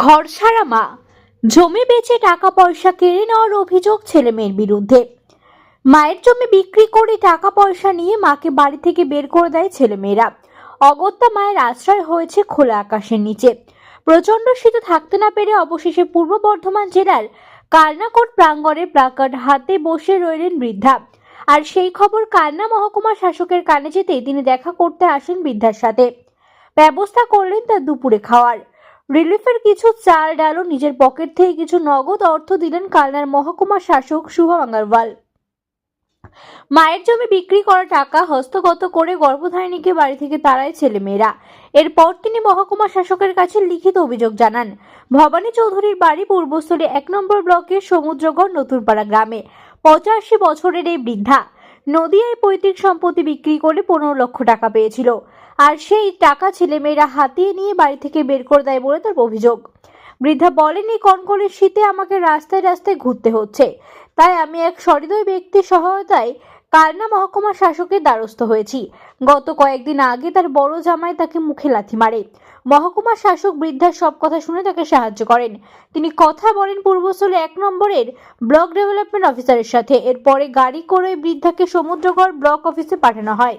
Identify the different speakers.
Speaker 1: ঘর ছাড়া মা। জমি বেচে টাকা পয়সা কেড়ে নেওয়ার অভিযোগ ছেলে মেয়ের বিরুদ্ধে। মায়ের জমি বিক্রি করে টাকা পয়সা নিয়ে মাকে বাড়ি থেকে বের করে দেয় ছেলেমেয়েরা। অগত্যা মায়ের আশ্রয় হয়েছে খোলা আকাশের নিচে। প্রচণ্ড শীতে থাকতে না পেরে অবশেষে পূর্ব বর্ধমান জেলার কালনাকোট প্রাঙ্গণে প্লাকার্ড হাতে বসে রইলেন বৃদ্ধা। আর সেই খবর কান্না মহকুমা শাসকের কানে যেতেই তিনি দেখা করতে আসেন বৃদ্ধার সাথে। ব্যবস্থা করলেন তার দুপুরে খাওয়ার। রিলিফের কিছু চাল ডাল ও নিজের পকেট থেকে কিছু নগদ অর্থ দিলেন কালনার মহকুমা শাসক শুভম আগারওয়াল মায়ের জমি বিক্রি করা টাকা হস্তগত করে গর্ভধারিণীকে বাড়ি থেকে তাড়ায় ছেলেমেয়েরা। এরপর তিনি মহকুমা শাসকের কাছে লিখিত অভিযোগ জানান, ভবানী চৌধুরীর বাড়ি পূর্বস্থলী এক নম্বর ব্লকের সমুদ্রগড় নতুনপাড়া গ্রামে। পঁচাশি বছরের এই বৃদ্ধা নদিয়ায় পৈতৃক সম্পত্তি বিক্রি করে পনেরো লক্ষ টাকা পেয়েছিল। আর সেই টাকা ছেলেমেয়েরা হাতিয়ে নিয়ে বাড়ি থেকে বের করে দেয় বলে তার অভিযোগ। বৃদ্ধা বলেন কনকনের শীতে আমাকে রাস্তায় রাস্তায় ঘুরতে হচ্ছে। তাই আমি এক সহৃদয় ব্যক্তির সহায়তায় কালনা মহকুমা শাসকের দ্বারস্থ হয়েছি। গত কয়েকদিন আগে তার বড় জামাই তাকে মুখে লাথি মারে। মহকুমা শাসক বৃদ্ধার সব কথা শুনে তাকে সাহায্য করেন। তিনি কথা বলেন পূর্বস্থলে এক নম্বরের ব্লক ডেভেলপমেন্ট অফিসারের সাথে। এরপরে গাড়ি করে বৃদ্ধাকে সমুদ্রগড় ব্লক অফিসে পাঠানো হয়।